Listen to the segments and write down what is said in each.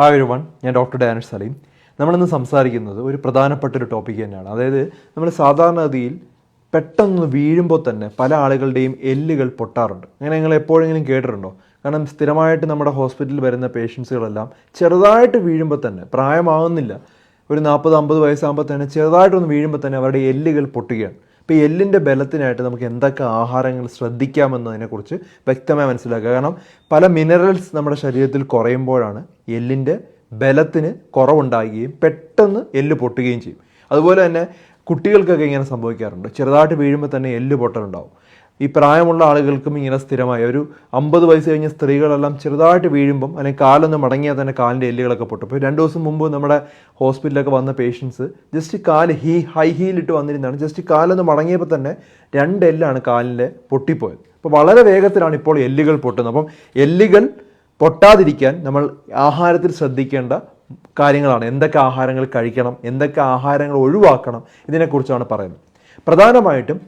Hi ഒരു one ഞാൻ doctor Danish Saleem നമ്മളിന്ന് സംസാരിക്കുന്നത് ഒരു പ്രധാനപ്പെട്ട ഒരു ടോപ്പിക് തന്നെയാണ്. അതായത് നമ്മൾ സാധാരണഗതിയിൽ പെട്ടെന്ന് വീഴുമ്പോൾ തന്നെ പല ആളുകളുടെയും എല്ലുകൾ പൊട്ടാറുണ്ട്. അങ്ങനെ നിങ്ങൾ എപ്പോഴെങ്കിലും കേട്ടിട്ടുണ്ടോ? കാരണം സ്ഥിരമായിട്ട് നമ്മുടെ ഹോസ്പിറ്റലിൽ വരുന്ന പേഷ്യൻസുകളെല്ലാം ചെറുതായിട്ട് വീഴുമ്പോൾ തന്നെ പ്രായമാകുന്നില്ല ഒരു നാൽപ്പത് അമ്പത് വയസ്സാകുമ്പോൾ തന്നെ ചെറുതായിട്ടൊന്ന് വീഴുമ്പോൾ തന്നെ അവരുടെ എല്ലുകൾ പൊട്ടുകയാണ്. ഇപ്പോൾ എല്ലിന്റെ ബലത്തിനായിട്ട് നമുക്ക് എന്തൊക്കെ ആഹാരങ്ങൾ ശ്രദ്ധിക്കാമെന്നതിനെക്കുറിച്ച് വ്യക്തമായി മനസ്സിലാക്കുക. കാരണം പല മിനറൽസ് നമ്മുടെ ശരീരത്തിൽ കുറയുമ്പോഴാണ് എല്ലിന്റെ ബലത്തിന് കുറവുണ്ടാകുകയും പെട്ടെന്ന് എല്ല് പൊട്ടുകയും ചെയ്യും. അതുപോലെ തന്നെ കുട്ടികൾക്കൊക്കെ ഇങ്ങനെ സംഭവിക്കാറുണ്ട്. ചെറുതായിട്ട് വീഴുമ്പോൾ തന്നെ എല്ല് പൊട്ടലുണ്ടാവും. ഈ പ്രായമുള്ള ആളുകൾക്കും ഇങ്ങനെ സ്ഥിരമായ ഒരു അമ്പത് വയസ്സ് കഴിഞ്ഞ സ്ത്രീകളെല്ലാം ചെറുതായിട്ട് വീഴുമ്പം അല്ലെങ്കിൽ കാലൊന്ന് മടങ്ങിയാൽ തന്നെ കാലിന്റെ എല്ലുകളൊക്കെ പൊട്ടും. ഇപ്പോൾ രണ്ട് ദിവസം മുമ്പ് നമ്മുടെ ഹോസ്പിറ്റലിലൊക്കെ വന്ന പേഷ്യൻസ് ജസ്റ്റ് കാൽ ഹീ ഹൈ ഹീലിട്ട് വന്നിരുന്നതാണ്. ജസ്റ്റ് കാലൊന്ന് മടങ്ങിയപ്പോൾ തന്നെ രണ്ട് എല്ലാണ് കാലിന്റെ പൊട്ടിപ്പോയത്. അപ്പോൾ വളരെ വേഗത്തിലാണ് ഇപ്പോൾ എല്ലുകൾ പൊട്ടുന്നത്. അപ്പം എല്ലുകൾ പൊട്ടാതിരിക്കാൻ നമ്മൾ ആഹാരത്തിൽ ശ്രദ്ധിക്കേണ്ട കാര്യങ്ങളാണ്. എന്തൊക്കെ ആഹാരങ്ങൾ കഴിക്കണം എന്തൊക്കെ ആഹാരങ്ങൾ ഒഴിവാക്കണം ഇതിനെക്കുറിച്ചാണ് പറയുന്നത്. പ്രധാനമായിട്ടും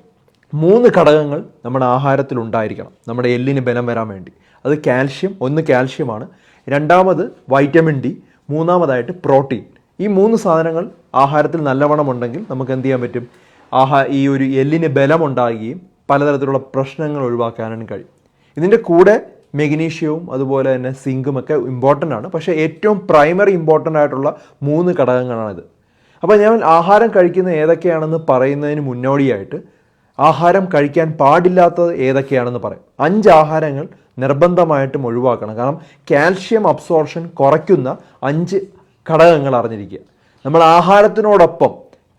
മൂന്ന് ഘടകങ്ങൾ നമ്മുടെ ആഹാരത്തിൽ ഉണ്ടായിരിക്കണം. നമ്മുടെ എല്ലിന് ബലം വരാൻ വേണ്ടി. അത് കാൽഷ്യം ഒന്ന് കാൽഷ്യമാണ്. രണ്ടാമത് വൈറ്റമിൻ ഡി മൂന്നാമതായിട്ട് പ്രോട്ടീൻ. ഈ മൂന്ന് സാധനങ്ങൾ ആഹാരത്തിൽ നല്ലവണ്ണം ഉണ്ടെങ്കിൽ നമുക്ക് എന്ത് ചെയ്യാൻ പറ്റും? ആഹാ ഈ ഒരു എല്ലിന് ബലം ഉണ്ടാകുകയും പലതരത്തിലുള്ള പ്രശ്നങ്ങൾ ഒഴിവാക്കാനും കഴിയും. ഇതിന്റെ കൂടെ മെഗ്നീഷ്യവും അതുപോലെ തന്നെ സിങ്കും ഒക്കെ ഇമ്പോർട്ടന്റ് ആണ്. പക്ഷേ ഏറ്റവും പ്രൈമറി ഇമ്പോർട്ടന്റ് ആയിട്ടുള്ള മൂന്ന് ഘടകങ്ങളാണിത്. അപ്പോൾ ഞാൻ ആഹാരം കഴിക്കുന്ന ഏതൊക്കെയാണെന്ന് പറയുന്നതിന് മുന്നോടിയായിട്ട് ആഹാരം കഴിക്കാൻ പാടില്ലാത്തത് ഏതൊക്കെയാണെന്ന് പറയും. അഞ്ച് ആഹാരങ്ങൾ നിർബന്ധമായിട്ടും ഒഴിവാക്കണം. കാരണം കാൽഷ്യം അബ്സോർഷൻ കുറയ്ക്കുന്ന അഞ്ച് ഘടകങ്ങൾ അറിഞ്ഞിരിക്കുക. നമ്മൾ ആഹാരത്തിനോടൊപ്പം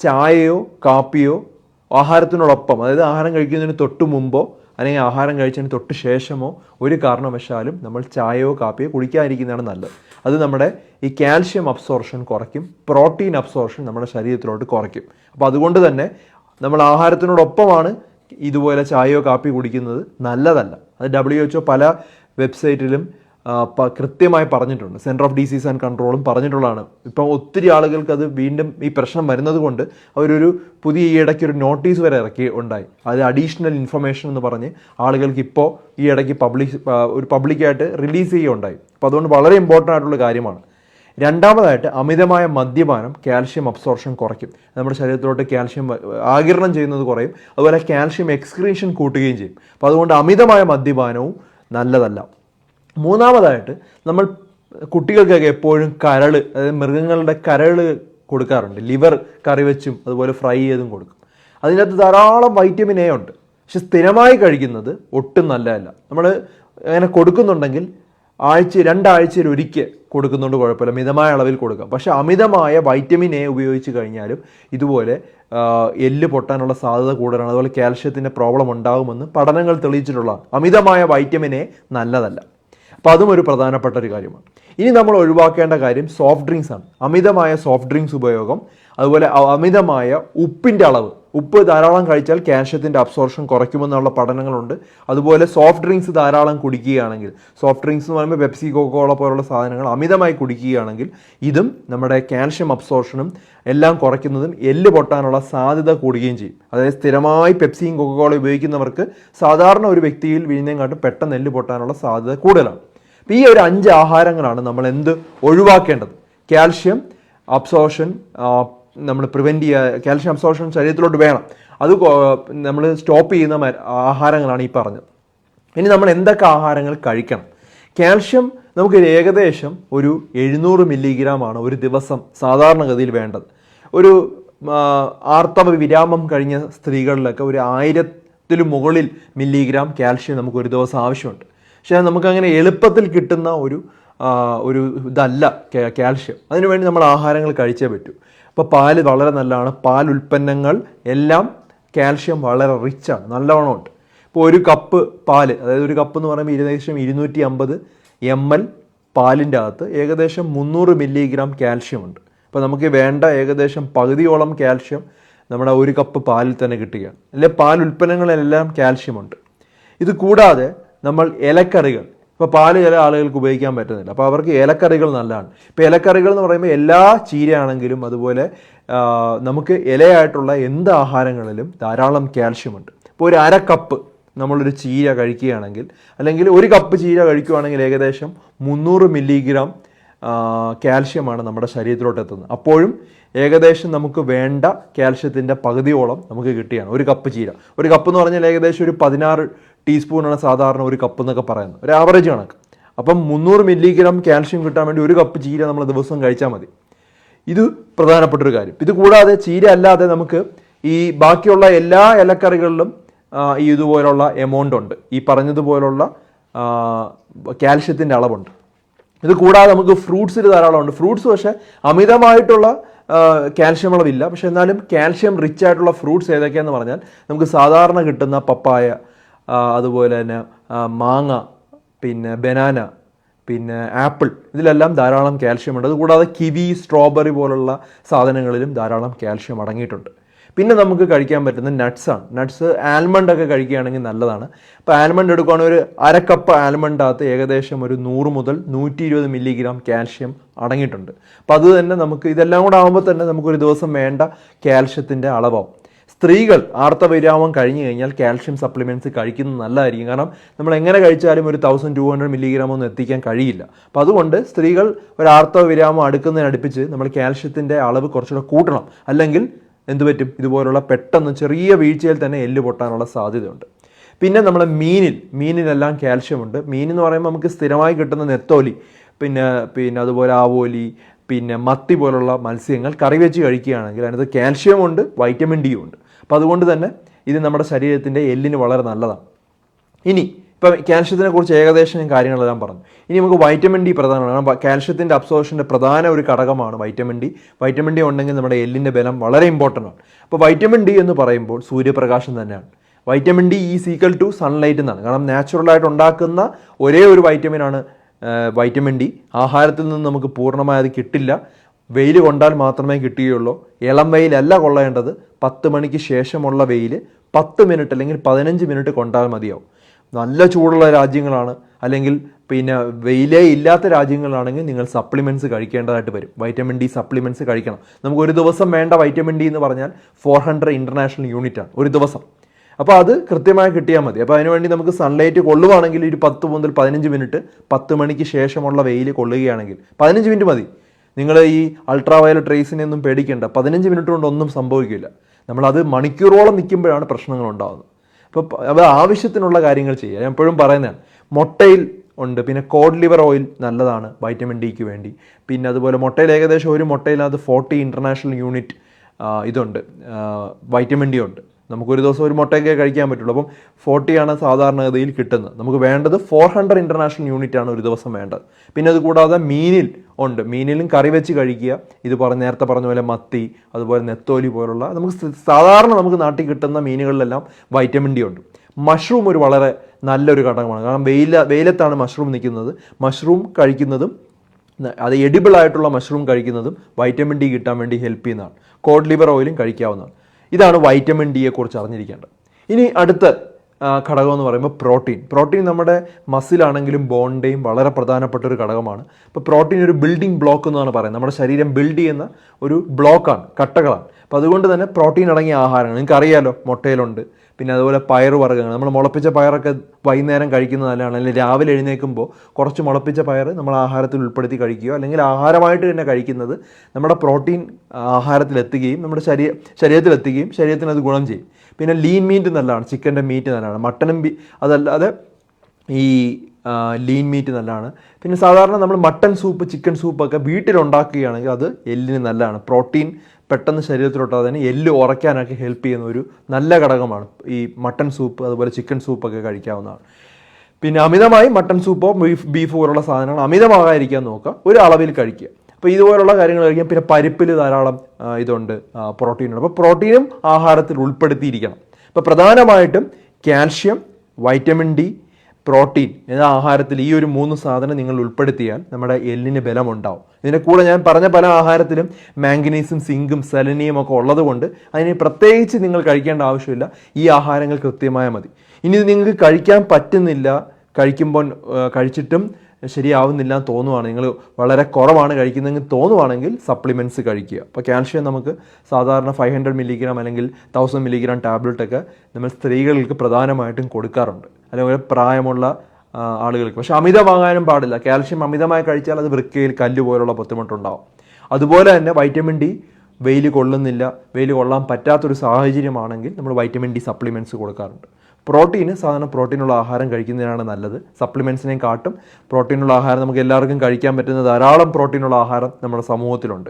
ചായയോ കാപ്പിയോ ആഹാരത്തിനോടൊപ്പം അതായത് ആഹാരം കഴിക്കുന്നതിന് തൊട്ട് മുമ്പോ അല്ലെങ്കിൽ ആഹാരം കഴിച്ചതിന് തൊട്ട് ശേഷമോ ഒരു കാരണവശാലും നമ്മൾ ചായയോ കാപ്പിയോ കുടിക്കാതിരിക്കുന്നതാണ് നല്ലത്. അത് നമ്മുടെ ഈ കാൽഷ്യം അബ്സോർഷൻ കുറയ്ക്കും പ്രോട്ടീൻ അബ്സോർഷൻ നമ്മുടെ ശരീരത്തിലോട്ട് കുറയ്ക്കും. അപ്പോൾ അതുകൊണ്ട് തന്നെ നമ്മൾ ആഹാരത്തിനോടൊപ്പമാണ് ഇതുപോലെ ചായയോ കാപ്പി കുടിക്കുന്നത്. നല്ലതല്ല. അത് ഡബ്ല്യു എച്ച് പല വെബ്സൈറ്റിലും കൃത്യമായി പറഞ്ഞിട്ടുണ്ട്. സെന്റർ ഓഫ് ഡിസീസ് ആൻഡ് കൺട്രോളും പറഞ്ഞിട്ടുള്ളതാണ്. ഇപ്പം ഒത്തിരി ആളുകൾക്ക് അത് വീണ്ടും ഈ പ്രശ്നം വരുന്നത് കൊണ്ട് അവരൊരു പുതിയ ഈ ഇടയ്ക്ക് ഒരു നോട്ടീസ് വരെ ഇറക്കി ഉണ്ടായി. അത് അഡീഷണൽ ഇൻഫർമേഷൻ എന്ന് പറഞ്ഞ് ആളുകൾക്ക് ഇപ്പോൾ ഈ ഇടയ്ക്ക് പബ്ലിക് ഒരു പബ്ലിക്കായിട്ട് റിലീസ് ചെയ്യുകയുണ്ടായി. അപ്പോൾ അതുകൊണ്ട് വളരെ ഇമ്പോർട്ടന്റ് ആയിട്ടുള്ള കാര്യമാണ്. രണ്ടാമതായിട്ട് അമിതമായ മദ്യപാനം കാൽഷ്യം അബ്സോർഷൻ കുറയ്ക്കും. നമ്മുടെ ശരീരത്തിലോട്ട് കാൽഷ്യം ആകിരണം ചെയ്യുന്നത് കുറയും. അതുപോലെ കാൽഷ്യം എക്സ്ക്രീഷൻ കൂട്ടുകയും ചെയ്യും. അപ്പോൾ അതുകൊണ്ട് അമിതമായ മദ്യപാനവും നല്ലതല്ല. മൂന്നാമതായിട്ട് നമ്മൾ കുട്ടികൾക്കൊക്കെ എപ്പോഴും കരൾ അതായത് മൃഗങ്ങളുടെ കരൾ കൊടുക്കാറുണ്ട്. ലിവർ കറി വെച്ചും അതുപോലെ ഫ്രൈ ചെയ്തും കൊടുക്കും. അതിനകത്ത് ധാരാളം വൈറ്റമിൻ എ ഉണ്ട്. പക്ഷെ സ്ഥിരമായി കഴിക്കുന്നത് ഒട്ടും നല്ലതല്ല. നമ്മൾ അങ്ങനെ കൊടുക്കുന്നുണ്ടെങ്കിൽ ആഴ്ച രണ്ടാഴ്ചയിൽ ഒരിക്കൽ കൊടുക്കുന്നുണ്ട് കുഴപ്പമില്ല. മിതമായ അളവിൽ കൊടുക്കാം. പക്ഷേ അമിതമായ വൈറ്റമിൻ എ ഉപയോഗിച്ച് കഴിഞ്ഞാലും ഇതുപോലെ എല്ല് പൊട്ടാനുള്ള സാധ്യത കൂടുതലാണ്. അതുപോലെ കാൽഷ്യത്തിന്റെ പ്രോബ്ലം ഉണ്ടാകുമെന്ന് പഠനങ്ങൾ തെളിയിച്ചിട്ടുള്ളതാണ് അമിതമായ വൈറ്റമിൻ എ നല്ലതല്ല. അപ്പോൾ അതും ഒരു പ്രധാനപ്പെട്ട ഒരു കാര്യമാണ്. ഇനി നമ്മൾ ഒഴിവാക്കേണ്ട കാര്യം സോഫ്റ്റ് ഡ്രിങ്ക്സ് ആണ്. അമിതമായ സോഫ്റ്റ് ഡ്രിങ്ക്സ് ഉപയോഗം അതുപോലെ അമിതമായ ഉപ്പിന്റെ അളവ്. ഉപ്പ് ധാരാളം കഴിച്ചാൽ കാൽഷ്യത്തിന്റെ അബ്സോർഷൻ കുറയ്ക്കുമെന്നുള്ള പഠനങ്ങളുണ്ട്. അതുപോലെ സോഫ്റ്റ് ഡ്രിങ്ക്സ് ധാരാളം കുടിക്കുകയാണെങ്കിൽ സോഫ്റ്റ് ഡ്രിങ്ക്സ് എന്ന് പറയുമ്പോൾ പെപ്സി കോക്കോള പോലുള്ള സാധനങ്ങൾ അമിതമായി കുടിക്കുകയാണെങ്കിൽ ഇതും നമ്മുടെ കാൽഷ്യം അബ്സോർഷനും എല്ലാം കുറയ്ക്കുന്നതും എല്ല് പൊട്ടാനുള്ള സാധ്യത കൂടുകയും ചെയ്യും. അതായത് സ്ഥിരമായി പെപ്സിയും കൊക്കോള ഉപയോഗിക്കുന്നവർക്ക് സാധാരണ ഒരു വ്യക്തിയിൽ വീഴുന്നതിനെക്കാട്ടും പെട്ടെന്ന് എല്ല് പൊട്ടാനുള്ള സാധ്യത കൂടുതലാണ്. അപ്പോൾ ഈ ഒരു അഞ്ച് ആഹാരങ്ങളാണ് നമ്മൾ എന്ത് ഒഴിവാക്കേണ്ടത്? കാൽഷ്യം അബ്സോർഷൻ നമ്മൾ പ്രിവെന്റ് ചെയ്യുക കാൽഷ്യം അബ്സോർഷൻ ശരീരത്തിലോട്ട് വേണം. അത് നമ്മൾ സ്റ്റോപ്പ് ചെയ്യുന്ന ആഹാരങ്ങളാണ് ഈ പറഞ്ഞത്. ഇനി നമ്മൾ എന്തൊക്കെ ആഹാരങ്ങൾ കഴിക്കണം? കാൽഷ്യം നമുക്ക് ഏകദേശം ഒരു എഴുന്നൂറ് മില്ലിഗ്രാം ആണ് ഒരു ദിവസം സാധാരണഗതിയിൽ വേണ്ടത്. ഒരു ആർത്തവ വിരാമം കഴിഞ്ഞ സ്ത്രീകളിലൊക്കെ ഒരു ആയിരത്തിലും മുകളിൽ മില്ലിഗ്രാം കാൽഷ്യം നമുക്ക് ഒരു ദിവസം ആവശ്യമുണ്ട്. പക്ഷേ നമുക്കങ്ങനെ എളുപ്പത്തിൽ കിട്ടുന്ന ഒരു ഒരു ഇതല്ല കാൽഷ്യം. അതിനുവേണ്ടി നമ്മൾ ആഹാരങ്ങൾ കഴിച്ചേ പറ്റൂ. അപ്പോൾ പാൽ വളരെ നല്ലതാണ്. പാൽ ഉൽപ്പന്നങ്ങൾ എല്ലാം കാൽഷ്യം വളരെ റിച്ചാണ്. നല്ലവണ്ണമുണ്ട്. ഇപ്പോൾ ഒരു കപ്പ് പാൽ അതായത് ഒരു കപ്പ് എന്ന് പറയുമ്പോൾ ഏകദേശം ഇരുന്നൂറ്റി അമ്പത് എം എൽ പാലിന്റെ അകത്ത് ഏകദേശം മുന്നൂറ് മില്ലിഗ്രാം കാൽഷ്യം ഉണ്ട് അപ്പോൾ നമുക്ക് വേണ്ട ഏകദേശം പകുതിയോളം കാൽഷ്യം നമ്മുടെ ഒരു കപ്പ് പാലിൽ തന്നെ കിട്ടുകയാണ്. അല്ലെ പാൽ ഉൽപ്പന്നങ്ങളിലെല്ലാം കാൽഷ്യം ഉണ്ട് ഇത് കൂടാതെ നമ്മൾ ഇലക്കറികൾ. ഇപ്പോൾ പാൽ ചില ആളുകൾക്ക് ഉപയോഗിക്കാൻ പറ്റുന്നില്ല. അപ്പോൾ അവർക്ക് ഇലക്കറികൾ നല്ലതാണ്. ഇപ്പോൾ ഇലക്കറികൾ എന്ന് പറയുമ്പോൾ എല്ലാ ചീരയാണെങ്കിലും അതുപോലെ നമുക്ക് ഇലയായിട്ടുള്ള എന്ത് ആഹാരങ്ങളിലും ധാരാളം കാൽഷ്യം ഉണ്ട്. ഇപ്പോൾ ഒരു അര കപ്പ് നമ്മളൊരു ചീര കഴിക്കുകയാണെങ്കിൽ അല്ലെങ്കിൽ ഒരു കപ്പ് ചീര കഴിക്കുകയാണെങ്കിൽ ഏകദേശം മുന്നൂറ് മില്ലിഗ്രാം കാൽഷ്യമാണ് നമ്മുടെ ശരീരത്തിലോട്ട് എത്തുന്നത്. അപ്പോഴും ഏകദേശം നമുക്ക് വേണ്ട കാൽഷ്യത്തിന്റെ പകുതിയോളം നമുക്ക് കിട്ടിയാണ് ഒരു കപ്പ് ചീര. ഒരു കപ്പ് എന്ന് പറഞ്ഞാൽ ഏകദേശം ഒരു പതിനാറ് ടീസ്പൂണാണ് സാധാരണ ഒരു കപ്പ് എന്നൊക്കെ പറയുന്നത്. ഒരു ആവറേജ് കണക്ക്. അപ്പം മുന്നൂറ് മില്ലിഗ്രാം കാൽഷ്യം കിട്ടാൻ വേണ്ടി ഒരു കപ്പ് ചീര നമ്മൾ ദിവസം കഴിച്ചാൽ മതി. ഇത് പ്രധാനപ്പെട്ട ഒരു കാര്യം. ഇത് കൂടാതെ ചീര അല്ലാതെ നമുക്ക് ഈ ബാക്കിയുള്ള എല്ലാ ഇലക്കറികളിലും ഈ ഇതുപോലുള്ള എമൗണ്ട് ഉണ്ട്. ഈ പറഞ്ഞതുപോലുള്ള കാൽഷ്യത്തിന്റെ അളവുണ്ട്. ഇത് കൂടാതെ നമുക്ക് ഫ്രൂട്ട്സിൽ ധാരാളമുണ്ട് ഫ്രൂട്ട്സ് പക്ഷേ അമിതമായിട്ടുള്ള കാൽഷ്യം അളവില്ല. പക്ഷെ എന്നാലും കാൽഷ്യം റിച്ച് ആയിട്ടുള്ള ഫ്രൂട്ട്സ് ഏതൊക്കെയാണെന്ന് പറഞ്ഞാൽ നമുക്ക് സാധാരണ കിട്ടുന്ന പപ്പായ അതുപോലെ തന്നെ മാങ്ങ പിന്നെ ബനാന പിന്നെ ആപ്പിൾ ഇതിലെല്ലാം ധാരാളം കാൽഷ്യം ഉണ്ട്. അതുകൂടാതെ കിവി സ്ട്രോബെറി പോലുള്ള സാധനങ്ങളിലും ധാരാളം കാൽഷ്യം അടങ്ങിയിട്ടുണ്ട്. പിന്നെ നമുക്ക് കഴിക്കാൻ പറ്റുന്ന നട്ട്സാണ് നട്ട്സ് ആൽമണ്ട് ഒക്കെ കഴിക്കുകയാണെങ്കിൽ നല്ലതാണ്. അപ്പോൾ ആൽമണ്ട് എടുക്കുകയാണെങ്കിൽ ഒരു അരക്കപ്പ് ആൽമണ്ടകത്ത് ഏകദേശം ഒരു നൂറ് മുതൽ നൂറ്റി ഇരുപത് മില്ലിഗ്രാം കാൽഷ്യം അടങ്ങിയിട്ടുണ്ട്. അപ്പോൾ അത് തന്നെ നമുക്ക് ഇതെല്ലാം കൂടെ ആകുമ്പോൾ തന്നെ നമുക്കൊരു ദിവസം വേണ്ട കാൽഷ്യത്തിന്റെ അളവാവും. സ്ത്രീകൾ ആർത്തവൈരാമം കഴിഞ്ഞു കഴിഞ്ഞാൽ കാൽഷ്യം സപ്ലിമെന്റ്സ് കഴിക്കുന്നത് നല്ലതായിരിക്കും. കാരണം നമ്മൾ എങ്ങനെ കഴിച്ചാലും ഒരു തൗസൻഡ് ടു ഹൺഡ്രഡ് മില്ലിഗ്രാം ഒന്നും എത്തിക്കാൻ കഴിയില്ല. അപ്പോൾ അതുകൊണ്ട് സ്ത്രീകൾ ഒരു ആർത്തവവിരാമം അടുക്കുന്നതിനടുപ്പിച്ച് നമ്മൾ കാൽഷ്യത്തിന്റെ അളവ് കുറച്ചുകൂടെ കൂട്ടണം. അല്ലെങ്കിൽ എന്ത് പറ്റും? ഇതുപോലുള്ള പെട്ടെന്ന് ചെറിയ വീഴ്ചയിൽ തന്നെ എല്ല് പൊട്ടാനുള്ള സാധ്യതയുണ്ട്. പിന്നെ നമ്മൾ മീനിൽ മീനിലെല്ലാം കാൽഷ്യമുണ്ട്. മീൻ എന്ന് പറയുമ്പോൾ നമുക്ക് സ്ഥിരമായി കിട്ടുന്ന നെത്തോലി പിന്നെ പിന്നെ അതുപോലെ ആവോലി പിന്നെ മത്തി പോലുള്ള മത്സ്യങ്ങൾ കറി വെച്ച് കഴിക്കുകയാണെങ്കിൽ അതിനകത്ത് കാൽഷ്യമുണ്ട് വൈറ്റമിൻ ഡിയും ഉണ്ട്. അപ്പോൾ അതുകൊണ്ട് തന്നെ ഇത് നമ്മുടെ ശരീരത്തിന്റെ എല്ലിന് വളരെ നല്ലതാണ്. ഇനി ഇപ്പം കാൽഷ്യത്തിനെ കുറിച്ച് ഏകദേശം കാര്യങ്ങളെല്ലാം പറഞ്ഞു. ഇനി നമുക്ക് വൈറ്റമിൻ ഡി പ്രധാനമാണ്. കാൽഷ്യത്തിന്റെ അബ്സോർഷന്റെ പ്രധാന ഒരു ഘടകമാണ് വൈറ്റമിൻ ഡി വൈറ്റമിൻ ഡി ഉണ്ടെങ്കിൽ നമ്മുടെ എല്ലിന്റെ ബലം വളരെ ഇമ്പോർട്ടന്റ് ആണ്. അപ്പോൾ വൈറ്റമിൻ ഡി എന്ന് പറയുമ്പോൾ സൂര്യപ്രകാശം തന്നെയാണ്. Vitamin D is equal to sunlight എന്നാണ്. കാരണം നാച്ചുറലായിട്ട് ഉണ്ടാക്കുന്ന ഒരേ ഒരു വൈറ്റമിനാണ് വൈറ്റമിൻ ഡി ആഹാരത്തിൽ നിന്ന് നമുക്ക് പൂർണമായി അത് കിട്ടില്ല. വെയിൽ കൊണ്ടാൽ മാത്രമേ കിട്ടുകയുള്ളൂ. ഇളം വെയിലല്ല കൊള്ളേണ്ടത്. പത്ത് മണിക്ക് ശേഷമുള്ള വെയിൽ പത്ത് മിനിറ്റ് അല്ലെങ്കിൽ പതിനഞ്ച് മിനിറ്റ് കൊണ്ടാൽ മതിയാവും. നല്ല ചൂടുള്ള രാജ്യങ്ങളാണ്. അല്ലെങ്കിൽ പിന്നെ വെയിലേ ഇല്ലാത്ത രാജ്യങ്ങളാണെങ്കിൽ നിങ്ങൾ സപ്ലിമെന്റ്സ് കഴിക്കേണ്ടതായിട്ട് വരും. വൈറ്റമിൻ ഡി സപ്ലിമെന്റ്സ് കഴിക്കണം. നമുക്ക് ഒരു ദിവസം വേണ്ട വൈറ്റമിൻ ഡി എന്ന് പറഞ്ഞാൽ ഫോർ ഹൺഡ്രഡ് ഇന്റർനാഷണൽ യൂണിറ്റ് ആണ്. ഒരു ദിവസം. അപ്പോൾ അത് കൃത്യമായി കിട്ടിയാൽ മതി. അപ്പോൾ അതിനുവേണ്ടി നമുക്ക് സൺലൈറ്റ് കൊള്ളുവാണെങ്കിൽ ഒരു പത്ത് മുതൽ പതിനഞ്ച് മിനിറ്റ് പത്ത് മണിക്ക് ശേഷമുള്ള വെയിൽ കൊള്ളുകയാണെങ്കിൽ പതിനഞ്ച് മിനിറ്റ് മതി. നിങ്ങൾ ഈ അൾട്രാ വയലറ്റ് റേസിനെ ഒന്നും പേടിക്കേണ്ട. പതിനഞ്ച് മിനിറ്റ് കൊണ്ട് ഒന്നും സംഭവിക്കില്ല. നമ്മളത് മണിക്കൂറോളം നിൽക്കുമ്പോഴാണ് പ്രശ്നങ്ങൾ ഉണ്ടാകുന്നത് അപ്പോൾ അത് ആവശ്യത്തിനുള്ള കാര്യങ്ങൾ ചെയ്യുക. ഞാൻ എപ്പോഴും പറയുന്നതാണ് മുട്ടയിൽ ഉണ്ട് പിന്നെ കോഡ് ലിവർ ഓയിൽ നല്ലതാണ് വൈറ്റമിൻ ഡിക്ക് വേണ്ടി. പിന്നെ അതുപോലെ മുട്ടയിൽ ഏകദേശം ഒരു മുട്ടയിൽ അത് ഫോർട്ടി ഇന്റർനാഷണൽ യൂണിറ്റ് ഇതുണ്ട് വൈറ്റമിൻ ഡി ഉണ്ട്. നമുക്കൊരു ദിവസം ഒരു മുട്ടയൊക്കെ കഴിക്കാൻ പറ്റുള്ളൂ. അപ്പം ഫോർട്ടിയാണ് സാധാരണഗതിയിൽ കിട്ടുന്നത്. നമുക്ക് വേണ്ടത് ഫോർ ഹൺഡ്രഡ് ഇന്റർനാഷണൽ യൂണിറ്റ് ആണ് ഒരു ദിവസം വേണ്ടത്. പിന്നെ അത് കൂടാതെ മീനിൽ ഉണ്ട്. മീനിലും കറി വെച്ച് കഴിക്കുക. ഇത് പറഞ്ഞ നേരത്തെ പറഞ്ഞ പോലെ മത്തി അതുപോലെ നെത്തോലി പോലുള്ള നമുക്ക് സാധാരണ നമുക്ക് നാട്ടിൽ കിട്ടുന്ന മീനുകളിലെല്ലാം വൈറ്റമിൻ ഡി ഉണ്ട്. മഷ്റൂം ഒരു വളരെ നല്ലൊരു ഘടകമാണ്. കാരണം വെയില വെയിലത്താണ് മഷ്റൂം നിൽക്കുന്നത്. മഷ്റൂം കഴിക്കുന്നതും അത് എഡിബിൾ ആയിട്ടുള്ള മഷ്റൂം കഴിക്കുന്നതും വൈറ്റമിൻ ഡി കിട്ടാൻ വേണ്ടി ഹെൽപ്പ് ചെയ്യുന്നതാണ്. കോഡ് ലിവർ ഓയിലും കഴിക്കാവുന്നതാണ്. ഇതാണ് വൈറ്റമിൻ ഡിയെ കുറിച്ച് അറിഞ്ഞിരിക്കേണ്ടത്. ഇനി അടുത്ത ഘടകം എന്ന് പറയുമ്പോൾ പ്രോട്ടീൻ പ്രോട്ടീൻ നമ്മുടെ മസിലാണെങ്കിലും ബോണിന്റെയും വളരെ പ്രധാനപ്പെട്ട ഒരു ഘടകമാണ്. ഇപ്പോൾ പ്രോട്ടീൻ ഒരു ബിൽഡിംഗ് ബ്ലോക്ക് എന്നാണ് പറയുന്നത്. നമ്മുടെ ശരീരം ബിൽഡ് ചെയ്യുന്ന ഒരു ബ്ലോക്കാണ് കട്ടകളാണ്. അപ്പോൾ അതുകൊണ്ട് തന്നെ പ്രോട്ടീൻ അടങ്ങിയ ആഹാരങ്ങൾ. നിങ്ങൾക്ക് അറിയാലോ മുട്ടയിലുണ്ട് പിന്നെ അതുപോലെ പയർ വർഗങ്ങൾ. നമ്മൾ മുളപ്പിച്ച പയറൊക്കെ വൈകുന്നേരം കഴിക്കുന്നത് നല്ലതാണ്. അല്ലെങ്കിൽ രാവിലെ എഴുന്നേൽക്കുമ്പോൾ കുറച്ച് മുളപ്പിച്ച പയർ നമ്മൾ ആഹാരത്തിൽ ഉൾപ്പെടുത്തി കഴിക്കുകയോ അല്ലെങ്കിൽ ആഹാരമായിട്ട് തന്നെ കഴിക്കുന്നത് നമ്മുടെ പ്രോട്ടീൻ ആഹാരത്തിലെത്തുകയും നമ്മുടെ ശരീര ശരീരത്തിലെത്തുകയും ശരീരത്തിന് അത് ഗുണം ചെയ്യും. പിന്നെ ലീൻ മീറ്റ് നല്ലതാണ്. ചിക്കന്റെ മീറ്റ് നല്ലതാണ്. മട്ടനും അതല്ലാതെ ഈ ലീൻ മീറ്റ് നല്ലതാണ്. പിന്നെ സാധാരണ നമ്മൾ മട്ടൻ സൂപ്പ് ചിക്കൻ സൂപ്പൊക്കെ വീട്ടിലുണ്ടാക്കുകയാണെങ്കിൽ അത് എല്ലിന് നല്ലതാണ്. പ്രോട്ടീൻ പെട്ടെന്ന് ശരീരത്തിലോട്ടാതെ തന്നെ എല്ല് ഉറയ്ക്കാനൊക്കെ ഹെൽപ്പ് ചെയ്യുന്ന ഒരു നല്ല ഘടകമാണ്. ഈ മട്ടൺ സൂപ്പ് അതുപോലെ ചിക്കൻ സൂപ്പൊക്കെ കഴിക്കാവുന്നതാണ്. പിന്നെ അമിതമായി മട്ടൺ സൂപ്പോ ബീഫ് ബീഫ് പോലുള്ള സാധനങ്ങൾ അമിതമാകാതിരിക്കാൻ നോക്കുക. ഒരു അളവിൽ കഴിക്കുക. അപ്പോൾ ഇതുപോലുള്ള കാര്യങ്ങൾ കഴിക്കാം പിന്നെ പരിപ്പിൽ ധാരാളം ഇതുണ്ട് പ്രോട്ടീനുണ്ട് അപ്പോൾ പ്രോട്ടീനും ആഹാരത്തിൽ ഉൾപ്പെടുത്തിയിരിക്കണം. അപ്പോൾ പ്രധാനമായിട്ടും കാൽഷ്യം വൈറ്റമിൻ ഡി പ്രോട്ടീൻ എന്ന ആഹാരത്തിൽ ഈ ഒരു മൂന്ന് സാധനം നിങ്ങൾ ഉൾപ്പെടുത്തിയാൽ നമ്മുടെ എല്ലിന് ബലമുണ്ടാവും. ഇതിന്റെ കൂടെ ഞാൻ പറഞ്ഞ പല ആഹാരത്തിലും മാംഗനീസും സിങ്കും സെലനിയും ഒക്കെ ഉള്ളതുകൊണ്ട് അതിന് പ്രത്യേകിച്ച് നിങ്ങൾ കഴിക്കേണ്ട ആവശ്യമില്ല. ഈ ആഹാരങ്ങൾ കൃത്യമായ മതി. ഇനി ഇത് നിങ്ങൾക്ക് കഴിക്കാൻ പറ്റുന്നില്ല കഴിക്കുമ്പോൾ കഴിച്ചിട്ടും ശരിയാവുന്നില്ല എന്ന് തോന്നുവാണ്. നിങ്ങൾ വളരെ കുറവാണ് കഴിക്കുന്നതെങ്കിൽ തോന്നുവാണെങ്കിൽ സപ്ലിമെന്റ്സ് കഴിക്കുക. അപ്പോൾ കാൽഷ്യം നമുക്ക് സാധാരണ ഫൈവ് ഹൺഡ്രഡ് മില്ലിഗ്രാം അല്ലെങ്കിൽ തൗസൻഡ് മില്ലിഗ്രാം ടാബ്ലറ്റൊക്കെ നമ്മൾ സ്ത്രീകൾക്ക് പ്രധാനമായിട്ടും കൊടുക്കാറുണ്ട്. അല്ലെങ്കിൽ പ്രായമുള്ള ആളുകൾക്ക്. പക്ഷേ അമിതമാകാനും പാടില്ല. കാൽഷ്യം അമിതമായി കഴിച്ചാൽ അത് വൃക്കയിൽ കല്ല് പോലുള്ള ബുദ്ധിമുട്ടുണ്ടാവും. അതുപോലെ തന്നെ വൈറ്റമിൻ ഡി വെയിൽ കൊള്ളുന്നില്ല. വെയിൽ കൊള്ളാൻ പറ്റാത്തൊരു സാഹചര്യമാണെങ്കിൽ നമ്മൾ വൈറ്റമിൻ ഡി സപ്ലിമെന്റ്സ് കൊടുക്കാറുണ്ട്. പ്രോട്ടീന് സാധാരണ പ്രോട്ടീനുള്ള ആഹാരം കഴിക്കുന്നതിനാണ് നല്ലത്. സപ്ലിമെൻസിനെയും കാട്ടും. പ്രോട്ടീനുള്ള ആഹാരം നമുക്ക് എല്ലാവർക്കും കഴിക്കാൻ പറ്റുന്ന ധാരാളം പ്രോട്ടീനുള്ള ആഹാരം നമ്മുടെ സമൂഹത്തിലുണ്ട്.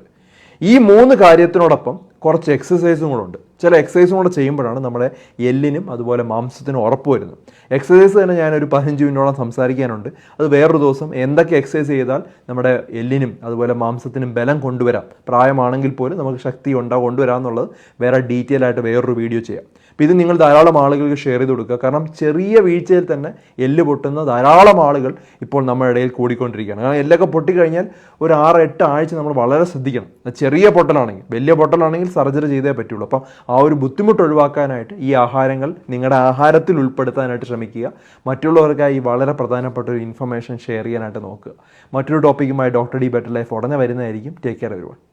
ഈ മൂന്ന് കാര്യത്തിനോടൊപ്പം കുറച്ച് എക്സസൈസും കൂടെ ഉണ്ട് ചില എക്സസൈസും കൂടെ ചെയ്യുമ്പോഴാണ് നമ്മുടെ എല്ലിനും അതുപോലെ മാംസത്തിനും ഉറപ്പ് വരുന്നത്. എക്സസൈസ് തന്നെ ഞാനൊരു പതിനഞ്ച് മിനിറ്റോളം സംസാരിക്കാനുണ്ട്. അത് വേറൊരു ദിവസം എന്തൊക്കെ എക്സസൈസ് ചെയ്താൽ നമ്മുടെ എല്ലിനും അതുപോലെ മാംസത്തിനും ബലം കൊണ്ടുവരാം. പ്രായമാണെങ്കിൽ പോലും നമുക്ക് ശക്തി ഉണ്ടാകും കൊണ്ടുവരാമെന്നുള്ളത് വേറെ ഡീറ്റെയിൽ ആയിട്ട് വേറൊരു വീഡിയോ ചെയ്യാം. അപ്പോൾ ഇത് നിങ്ങൾ ധാരാളം ആളുകൾക്ക് ഷെയർ ചെയ്ത് കൊടുക്കുക. കാരണം ചെറിയ വീഴ്ചയിൽ തന്നെ എല്ല് പൊട്ടുന്ന ധാരാളം ആളുകൾ ഇപ്പോൾ നമ്മുടെ ഇടയിൽ കൂടിക്കൊണ്ടിരിക്കുകയാണ്. കാരണം എല്ലൊക്കെ പൊട്ടിക്കഴിഞ്ഞാൽ ഒരു ആറ് എട്ട് ആഴ്ച നമ്മൾ വളരെ ശ്രദ്ധിക്കണം. ചെറിയ പൊട്ടലാണെങ്കിൽ വലിയ പൊട്ടലാണെങ്കിൽ സർജറി ചെയ്തേ പറ്റുള്ളൂ. അപ്പം ആ ഒരു ബുദ്ധിമുട്ട് ഒഴിവാക്കാനായിട്ട് ഈ ആഹാരങ്ങൾ നിങ്ങളുടെ ആഹാരത്തിൽ ഉൾപ്പെടുത്താനായിട്ട് ശ്രമിക്കുക. മറ്റുള്ളവർക്കായി വളരെ പ്രധാനപ്പെട്ട ഒരു ഇൻഫർമേഷൻ ഷെയർ ചെയ്യാനായിട്ട് നോക്കുക. മറ്റൊരു ടോപ്പിക്കുമായി ഡോക്ടർ ഡി ബെറ്റർ ലൈഫ് ഉടനെ വരുന്നതായിരിക്കും. ടേക്ക് കെയർ വരുവാൻ